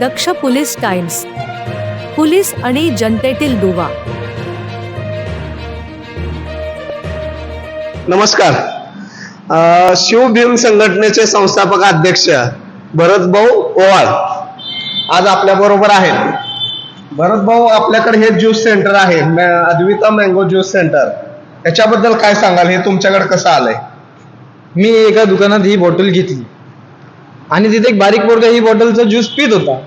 दक्ष police times police आणि जनतेतील दुवा. नमस्कार. शिवभीम संघटनेचे संस्थापक अध्यक्ष भरत भाऊ ओवाळ आज आपल्या बरोबर आहेत. भरत भाऊ आपल्याकडे हे ज्यूस सेंटर आहे मॅ- अद्विता मँगो ज्यूस सेंटर. याच्याबद्दल काय सांगाल? हे तुमच्याकडे कसं आलंय? मी एका दुकानात ही बॉटल घेतली. आणि तिथे एक बारीक पोरगा ही बॉटलचा ज्यूस पित होता.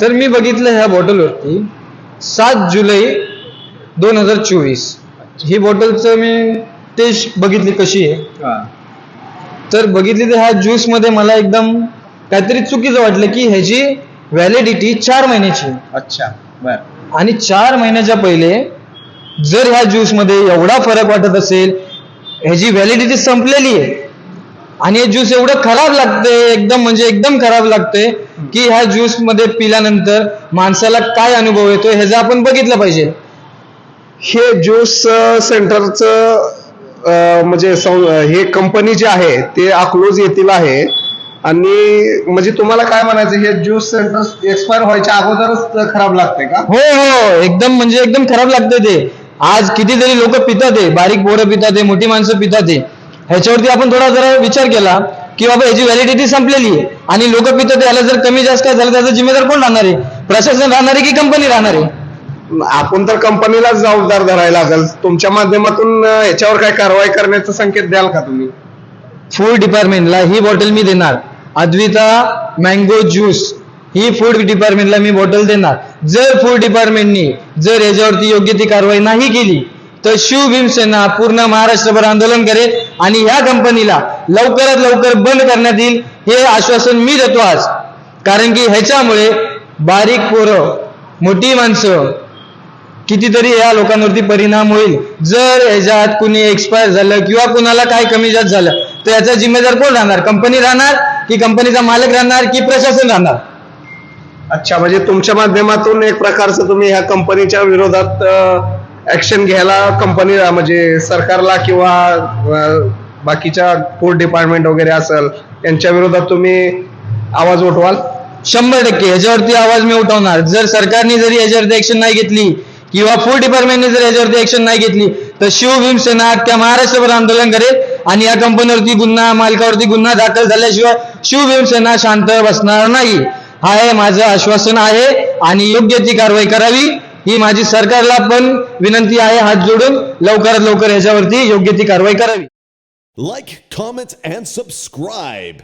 तर मी बघितलं ह्या बॉटलवरती सात जुलै दोन हजार चोवीस. ही बॉटलचं मी टेस्ट बघितली कशी आहे. तर बघितली तर ह्या ज्यूसमध्ये मला एकदम काहीतरी चुकीचं वाटलं की ह्याची व्हॅलिडिटी चार महिन्याची आहे. अच्छा बर. आणि चार महिन्याच्या पहिले जर ह्या ज्यूसमध्ये एवढा फरक वाटत असेल ह्याची व्हॅलिडिटी संपलेली आहे आणि हे ज्यूस एवढं खराब लागते एकदम म्हणजे एकदम खराब लागते की ह्या ज्यूसमध्ये पिल्यानंतर माणसाला काय अनुभव येतो ह्याचं आपण बघितलं पाहिजे. हे ज्यूस सेंटरचं म्हणजे हे कंपनी जी आहे ते अकलूज येथील आहे. आणि म्हणजे तुम्हाला काय म्हणायचं हे ज्यूस सेंटर एक्सपायर व्हायच्या अगोदरच खराब लागते का? हो हो एकदम म्हणजे एकदम खराब लागते ते. आज कितीतरी लोक पितात आहे बारीक पोरं पितात आहे मोठी माणसं पितात आहे ह्याच्यावरती आपण थोडा जरा विचार केला की बाबा ह्याची व्हॅलिडिटी संपलेली आहे. आणि लोक पितात याला जर कमी जास्त काय झालं त्याचा जिम्मेदार कोण राहणार आहे? प्रशासन राहणार आहे की कंपनी राहणार आहे? आपण तर कंपनीलाच जबाबदार धरायला लागेल तुमच्या माध्यमातून याच्यावर काय कारवाई करण्याचा संकेत द्याल का तुम्ही? फूड डिपार्टमेंटला ही बॉटल मी देणार. अद्विता मँगो ज्यूस ही फूड डिपार्टमेंटला मी बॉटल देणार. जर फूड डिपार्टमेंटनी जर याच्यावरती योग्य ती कारवाई नाही केली तर शिव भीमसेना पूर्ण महाराष्ट्रभर आंदोलन करेल आणि ह्या कंपनीला लवकरात लवकर बंद करण्यात येईल हे आश्वासन मी देतो आज. कारण की ह्याच्यामुळे बारीक पोरं मोठी माणसं कितीतरी या लोकांवरती परिणाम होईल. जर ह्याच्यात कुणी एक्सपायर झालं किंवा कुणाला काय कमी जास्त झालं तर याचा जिम्मेदार कोण राहणार? कंपनी राहणार की कंपनीचा मालक राहणार की प्रशासन राहणार? अच्छा म्हणजे तुमच्या माध्यमातून एक प्रकारचं तुम्ही ह्या कंपनीच्या विरोधात ऍक्शन घ्यायला कंपनी म्हणजे सरकारला किंवा बाकीच्या फूड डिपार्टमेंट वगैरे असेल यांच्या विरोधात तुम्ही आवाज उठवाल? शंभर टक्के. याच्यावरती आवाज मी उठवणार. जर सरकारने जरी याच्यावरती ऍक्शन नाही घेतली किंवा फूड डिपार्टमेंटने जर याच्यावरती ऍक्शन नाही घेतली तर शिवभीम सेना अख्ख्या महाराष्ट्रभर आंदोलन करेल आणि या कंपनीवरती गुन्हा मालकावरती गुन्हा दाखल झाल्याशिवाय शिवभीम सेना शांत बसणार नाही. हा हे माझं आश्वासन आहे आणि योग्य ती कारवाई करावी. ही माझी सरकारला पण विनंती आहे हात जोडून लवकरात लवकर ह्याच्यावरती योग्य ती कारवाई करावी. Like comment and subscribe